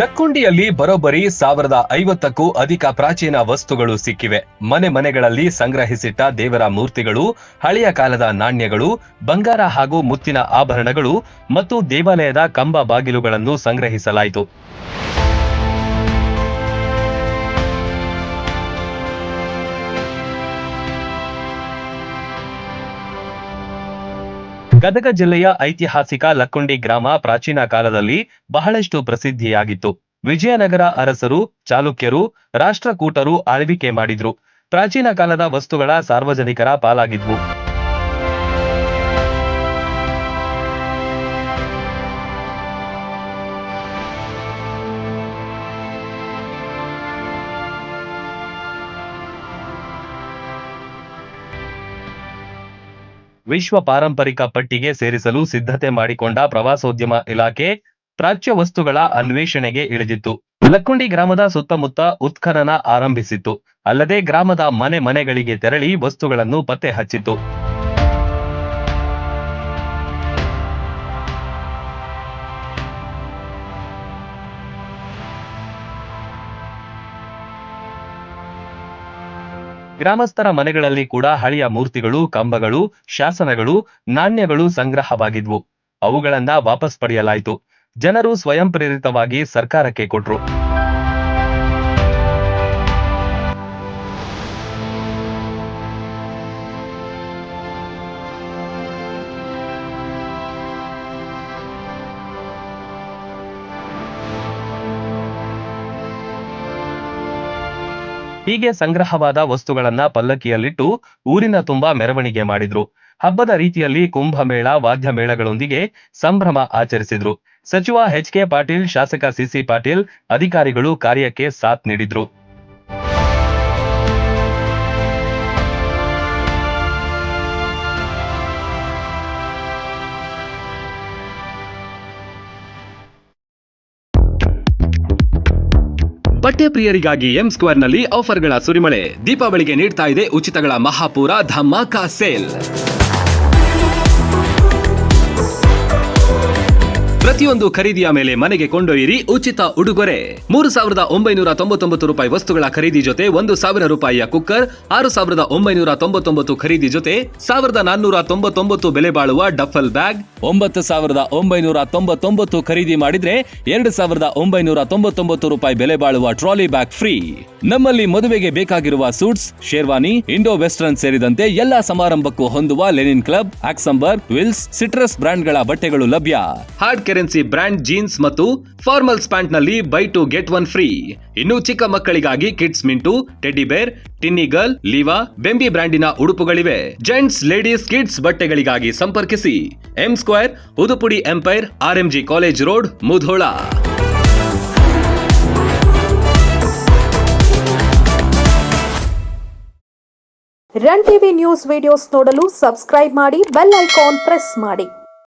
ಲಕ್ಕುಂಡಿಯಲ್ಲಿ ಬರೋಬ್ಬರಿ ಸಾವಿರದ ಐವತ್ತಕ್ಕೂ ಅಧಿಕ ಪ್ರಾಚೀನ ವಸ್ತುಗಳು ಸಿಕ್ಕಿವೆ. ಮನೆ ಮನೆಗಳಲ್ಲಿ ಸಂಗ್ರಹಿಸಿಟ್ಟ ದೇವರ ಮೂರ್ತಿಗಳು, ಹಳೆಯ ಕಾಲದ ನಾಣ್ಯಗಳು, ಬಂಗಾರ ಹಾಗೂ ಮುತ್ತಿನ ಆಭರಣಗಳು ಮತ್ತು ದೇವಾಲಯದ ಕಂಬ ಬಾಗಿಲುಗಳನ್ನು ಸಂಗ್ರಹಿಸಲಾಯಿತು. ಗದಗ ಜಿಲ್ಲೆಯ ಐತಿಹಾಸಿಕ ಲಕ್ಕುಂಡಿ ಗ್ರಾಮ ಪ್ರಾಚೀನ ಕಾಲದಲ್ಲಿ ಬಹಳಷ್ಟು ಪ್ರಸಿದ್ಧಿಯಾಗಿತ್ತು. ವಿಜಯನಗರ ಅರಸರು, ಚಾಲುಕ್ಯರು, ರಾಷ್ಟ್ರಕೂಟರು ಆಳ್ವಿಕೆ ಮಾಡಿದ್ರು. ಪ್ರಾಚೀನ ಕಾಲದ ವಸ್ತುಗಳ ಸಾರ್ವಜನಿಕರ ಪಾಲಾಗಿದ್ವು. ವಿಶ್ವ ಪಾರಂಪರಿಕ ಪಟ್ಟಿಗೆ ಸೇರಿಸಲು ಸಿದ್ಧತೆ ಮಾಡಿಕೊಂಡ ಪ್ರವಾಸೋದ್ಯಮ ಇಲಾಖೆ ಪ್ರಾಚ್ಯ ವಸ್ತುಗಳ ಅನ್ವೇಷಣೆಗೆ ಇಳಿದಿತ್ತು. ಲಕ್ಕುಂಡಿ ಗ್ರಾಮದ ಸುತ್ತಮುತ್ತ ಉತ್ಖನನ ಆರಂಭಿಸಿತ್ತು. ಅಲ್ಲದೆ ಗ್ರಾಮದ ಮನೆ ಮನೆಗಳಿಗೆ ತೆರಳಿ ವಸ್ತುಗಳನ್ನು ಪತ್ತೆ ಹಚ್ಚಿತ್ತು. ಗ್ರಾಮಸ್ಥರ ಮನೆಗಳಲ್ಲಿ ಕೂಡ ಹಳೆಯ ಮೂರ್ತಿಗಳು, ಕಂಬಗಳು, ಶಾಸನಗಳು, ನಾಣ್ಯಗಳು ಸಂಗ್ರಹವಾಗಿದ್ವು. ಅವುಗಳನ್ನ ವಾಪಸ್ ಪಡೆಯಲಾಯಿತು. ಜನರು ಸ್ವಯಂ ಪ್ರೇರಿತವಾಗಿ ಸರ್ಕಾರಕ್ಕೆ ಕೊಟ್ರು. ಹೀಗೆ ಸಂಗ್ರಹವಾದ ವಸ್ತುಗಳನ್ನ ಪಲ್ಲಕ್ಕಿಯಲ್ಲಿಟ್ಟು ಊರಿನ ತುಂಬಾ ಮೆರವಣಿಗೆ ಮಾಡಿದ್ರು. ಹಬ್ಬದ ರೀತಿಯಲ್ಲಿ ಕುಂಭಮೇಳ ವಾದ್ಯ ಮೇಳಗಳೊಂದಿಗೆ ಸಂಭ್ರಮ ಆಚರಿಸಿದ್ರು. ಸಚಿವ ಎಚ್ ಕೆ ಪಾಟೀಲ್, ಶಾಸಕ ಸಿಸಿ ಪಾಟೀಲ್ ಅಧಿಕಾರಿಗಳು ಕಾರ್ಯಕ್ಕೆ ಸಾಥ್ ನೀಡಿದ್ರು. ಬಟ್ಟೆ ಪ್ರಿಯರಿಗಾಗಿ ಎಂ ಸ್ಕ್ವೇರ್ನಲ್ಲಿ ಆಫರ್ಗಳ ಸುರಿಮಳೆ. ದೀಪಾವಳಿಗೆ ನೀಡ್ತಾ ಇದೆ ಉಚಿತಗಳ ಮಹಾಪೂರ ಧಮಾಕಾ ಸೇಲ್. ಪ್ರತಿಯೊಂದು ಖರೀದಿಯ ಮೇಲೆ ಮನೆಗೆ ಕೊಂಡೊಯ್ಯಿರಿ ಉಚಿತ ಉಡುಗೊರೆ. ಮೂರು ಸಾವಿರದ ಒಂಬೈನೂರ ತೊಂಬತ್ತೊಂಬತ್ತು ರೂಪಾಯಿ ವಸ್ತುಗಳ ಖರೀದಿ ಜೊತೆ ಒಂದು ಸಾವಿರ ರೂಪಾಯಿಯ ಕುಕ್ಕರ್, ಆರು ಸಾವಿರದ ಒಂಬೈನೂರ ತೊಂಬತ್ತೊಂಬತ್ತು ಖರೀದಿ ಜೊತೆ ಸಾವಿರದ ನಾನ್ನೂರ ತೊಂಬತ್ತೊಂಬತ್ತು ಬೆಲೆ ಬಾಳುವ ಡಫಲ್ ಬ್ಯಾಗ್ ಒಂಬತ್ತು ಸಾವಿರದ ಒಂಬೈನೂರ ತೊಂಬತ್ತೊಂಬತ್ತು ಖರೀದಿ ಮಾಡಿದ್ರೆ ಎರಡು ಸಾವಿರದ ಒಂಬೈನೂರ ತೊಂಬತ್ತೊಂಬತ್ತು ರೂಪಾಯಿ ಬೆಲೆ ಬಾಳುವ ಟ್ರಾಲಿ ಬ್ಯಾಗ್ ಫ್ರೀ. ನಮ್ಮಲ್ಲಿ ಮದುವೆಗೆ ಬೇಕಾಗಿರುವ ಸೂಟ್ಸ್, ಶೇರ್ವಾನಿ, ಇಂಡೋ ವೆಸ್ಟರ್ನ್ ಸೇರಿದಂತೆ ಎಲ್ಲಾ ಸಮಾರಂಭಕ್ಕೂ ಹೊಂದುವ Linen Club, Oxemberg, Wills, Citrus ಬ್ರ್ಯಾಂಡ್ಗಳ ಬಟ್ಟೆಗಳು ಲಭ್ಯ. ಹಾರ್ಡ್ ಕರೆನ್ಸಿ ಬ್ರಾಂಡ್ ಜೀನ್ಸ್ ಮತ್ತು formals ಪ್ಯಾಂಟ್ನಲ್ಲಿ buy two get one free. ಇನ್ನು ಚಿಕ್ಕ ಮಕ್ಕಳಿಗಾಗಿ ಕಿಡ್ಸ್ ಮಿಂಟು, ಟೆಡ್ಡಿ ಬೇರ್, ಟಿನ್ನಿ ಗರ್ಲ್, ಲೀವಾ, ಬೆಂಬಿ ಬ್ರ್ಯಾಂಡಿನ ಉಡುಪುಗಳಿವೆ. ಜೆಂಟ್ಸ್, ಲೇಡೀಸ್, ಕಿಡ್ಸ್ ಬಟ್ಟೆಗಳಿಗಾಗಿ ಸಂಪರ್ಕಿಸಿ. M square ಉದುಪುಡಿ Empire RMG college road Mudhol Run TV news videos ನೋಡಲು ಸಬ್ಸ್ಕ್ರೈಬ್ ಮಾಡಿ ಬೆಲ್ ಐಕಾನ್ ಪ್ರೆಸ್ ಮಾಡಿ.